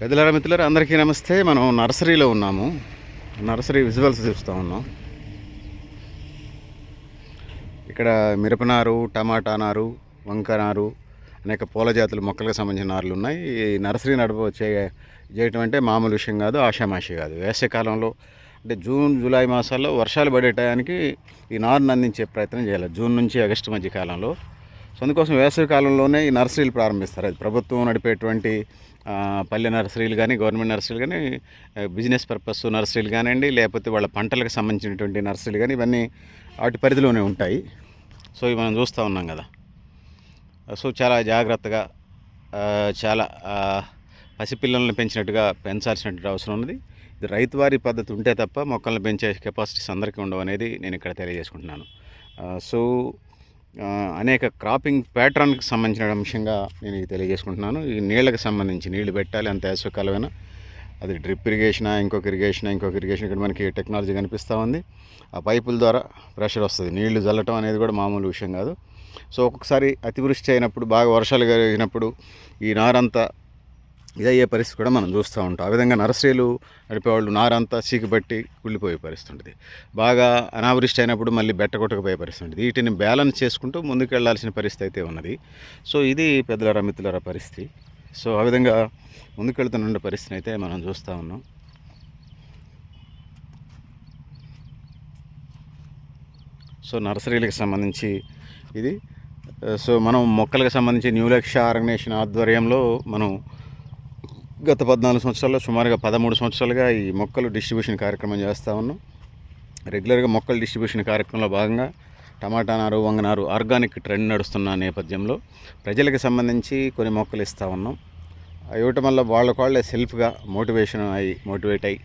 పెద్దలారా మిత్రులారా అందరికీ నమస్తే. మనం నర్సరీలో ఉన్నాము. నర్సరీ విజువల్స్ చూస్తూ ఉన్నాం. ఇక్కడ మిరపనారు టమాటా నారు వంక నారు అనేక పూల జాతుల మొక్కలకు సంబంధించిన నారులు ఉన్నాయి. ఈ నర్సరీ నడప వచ్చే చేయటం అంటే మామూలు విషయం కాదు ఆషామాషి కాదు. వేసవికాలంలో అంటే జూన్ జూలై మాసాల్లో వర్షాలు పడే టయానికి ఈ నారుని అందించే ప్రయత్నం చేయాలి. జూన్ నుంచి ఆగస్టు మధ్య కాలంలో సో అందుకోసం వేసవి కాలంలోనే ఈ నర్సరీలు ప్రారంభిస్తారు. అది ప్రభుత్వం నడిపేటువంటి పల్లె నర్సరీలు కానీ గవర్నమెంట్ నర్సరీలు కానీ బిజినెస్ పర్పస్ నర్సరీలు కానివ్వండి లేకపోతే వాళ్ళ పంటలకు సంబంధించినటువంటి నర్సరీలు కానీ ఇవన్నీ వాటి పరిధిలోనే ఉంటాయి. సో ఇవి మనం చూస్తూ ఉన్నాం కదా. సో చాలా జాగ్రత్తగా చాలా పసిపిల్లలను పసిపిల్లల్ని పెంచినట్టుగా పెంచాల్సినటువంటి అవసరం ఉన్నది. ఇది రైతువారి పద్ధతి ఉంటే తప్ప మొక్కలను పెంచే కెపాసిటీస్ అందరికీ ఉండవు అనేది నేను ఇక్కడ తెలియజేసుకుంటున్నాను. సో అనేక క్రాపింగ్ ప్యాటర్న్కి సంబంధించిన అంశంగా నేను ఇది తెలియజేసుకుంటున్నాను. ఈ నీళ్ళకి సంబంధించి నీళ్ళు పెట్టాలి అంత వేసవికాలమైన అది డ్రిప్ ఇరిగేషనా ఇంకొక ఇరిగేషన్ ఇంకొక ఇరిగేషన్? ఇక్కడ మనకి టెక్నాలజీ కనిపిస్తూ ఉంది. ఆ పైపుల ద్వారా ప్రెషర్ వస్తుంది. నీళ్ళు చల్లటం అనేది కూడా మామూలు విషయం కాదు. సో ఒక్కొక్కసారి అతివృష్టి అయినప్పుడు బాగా వర్షాలు కలిగినప్పుడు ఈ నారంతా ఇదయ్యే పరిస్థితి కూడా మనం చూస్తూ ఉంటాం. ఆ విధంగా నర్సరీలు నడిపేవాళ్ళు నారంతా చీకిబట్టి కుళ్ళిపోయే పరిస్థితి ఉంటుంది. బాగా అనావృష్టి అయినప్పుడు మళ్ళీ బెట్ట కొట్టకపోయే పరిస్థితి ఉంటుంది. వీటిని బ్యాలెన్స్ చేసుకుంటూ ముందుకెళ్ళాల్సిన పరిస్థితి అయితే ఉన్నది. సో ఇది పెద్దలరా మిత్రులరా పరిస్థితి. సో ఆ విధంగా ముందుకెళ్తున్న పరిస్థితిని అయితే మనం చూస్తూ ఉన్నాం. సో నర్సరీలకు సంబంధించి ఇది. సో మనం మొక్కలకు సంబంధించి న్యూలక్ష ఆర్గనేషన్ ఆర్గనైజేషన్ ఆధ్వర్యంలో మనం గత పద్నాలుగు సంవత్సరాల్లో సుమారుగా పదమూడు సంవత్సరాలుగా ఈ మొక్కలు డిస్ట్రిబ్యూషన్ కార్యక్రమం చేస్తూ ఉన్నాం. రెగ్యులర్గా మొక్కల డిస్ట్రిబ్యూషన్ కార్యక్రమంలో భాగంగా టమాటా నారు వంగనారు ఆర్గానిక్ ట్రెండ్ నడుస్తున్న నేపథ్యంలో ప్రజలకు సంబంధించి కొన్ని మొక్కలు ఇస్తూ ఉన్నాం. అవి ఇవ్వటం వల్ల వాళ్ళకు వాళ్ళే సెల్ఫ్గా మోటివేషన్ అయ్యి మోటివేట్ అయ్యి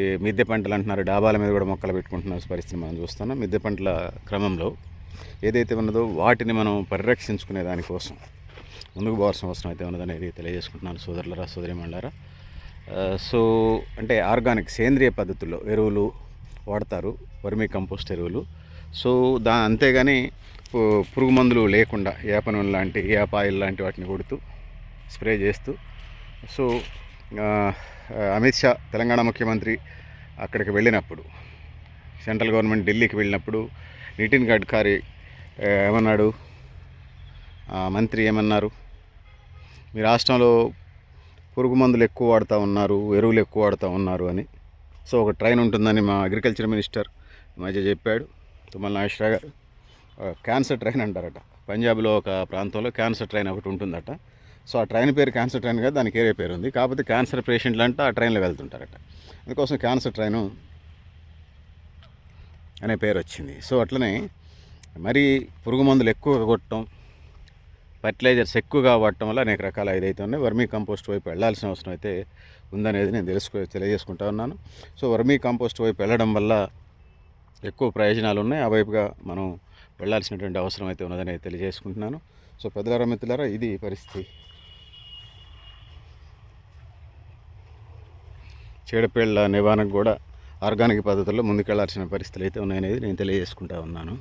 ఈ మిద్దె పంటలు అంటున్నారు డాబాల మీద కూడా మొక్కలు పెట్టుకుంటున్న పరిస్థితి మనం చూస్తున్నాం. మిద్దె పంటల క్రమంలో ఏదైతే ఉన్నదో వాటిని మనం పరిరక్షించుకునే దానికోసం. ముందుకు పోవాల్సిన అవసరం అయితే ఉన్నదనేది తెలియజేసుకుంటున్నాను సోదరులరా సోదరిమండలారా సో అంటే ఆర్గానిక్ సేంద్రియ పద్ధతుల్లో ఎరువులు వాడతారు వర్మీ కంపోస్ట్ ఎరువులు. సో దా అంతేగాని పు- పురుగు మందులు లేకుండా వేప లాంటి వేప లాంటి వాటిని కొడుతూ స్ప్రే చేస్తూ సో అమిత్ షా తెలంగాణ ముఖ్యమంత్రి అక్కడికి వెళ్ళినప్పుడు సెంట్రల్ గవర్నమెంట్ ఢిల్లీకి వెళ్ళినప్పుడు నితిన్ గడ్కరీ ఏమన్నాడు? మంత్రి ఏమన్నారు? మీ రాష్ట్రంలో పురుగు మందులు ఎక్కువ వాడుతూ ఉన్నారు ఎరువులు ఎక్కువ వాడుతూ ఉన్నారు అని. సో ఒక ట్రైన్ ఉంటుందని మా అగ్రికల్చర్ మినిస్టర్ మధ్య చెప్పాడు. తుమ్మల నాగేశ్వర గారు. క్యాన్సర్ ట్రైన్ అంటారట. పంజాబ్లో ఒక ప్రాంతంలో క్యాన్సర్ ట్రైన్ ఒకటి ఉంటుందట. సో ఆ ట్రైన్ పేరు క్యాన్సర్ ట్రైన్ కదా దానికి ఏరే పేరు ఉంది. కాకపోతే క్యాన్సర్ పేషెంట్లు అంటే ఆ ట్రైన్లో వెళ్తుంటారట. అందుకోసం క్యాన్సర్ ట్రైను అనే పేరు వచ్చింది. సో అట్లనే మరి పురుగు మందులు ఎక్కువ కొట్టడం ఫర్టిలైజర్స్ ఎక్కువగా వాడటం వల్ల అనేక రకాల ఇదైతే ఉన్నాయి. వర్మీ కంపోస్ట్ వైపు వెళ్ళాల్సిన అవసరం అయితే ఉందనేది నేను తెలుసుకో తెలియజేసుకుంటా ఉన్నాను. సో వర్మీ కంపోస్ట్ వైపు వెళ్ళడం వల్ల ఎక్కువ ప్రయోజనాలు ఉన్నాయి. ఆ వైపుగా మనం వెళ్ళాల్సినటువంటి అవసరం అయితే ఉన్నదని తెలియజేసుకుంటున్నాను. సో పెద్దలారా మిత్రులారా ఇది పరిస్థితి. చీడపీళ్ళ నివారణకు కూడా ఆర్గానిక్ పద్ధతుల్లో ముందుకెళ్ళాల్సిన పరిస్థితులు అయితే ఉన్నాయనేది నేను తెలియజేసుకుంటా ఉన్నాను.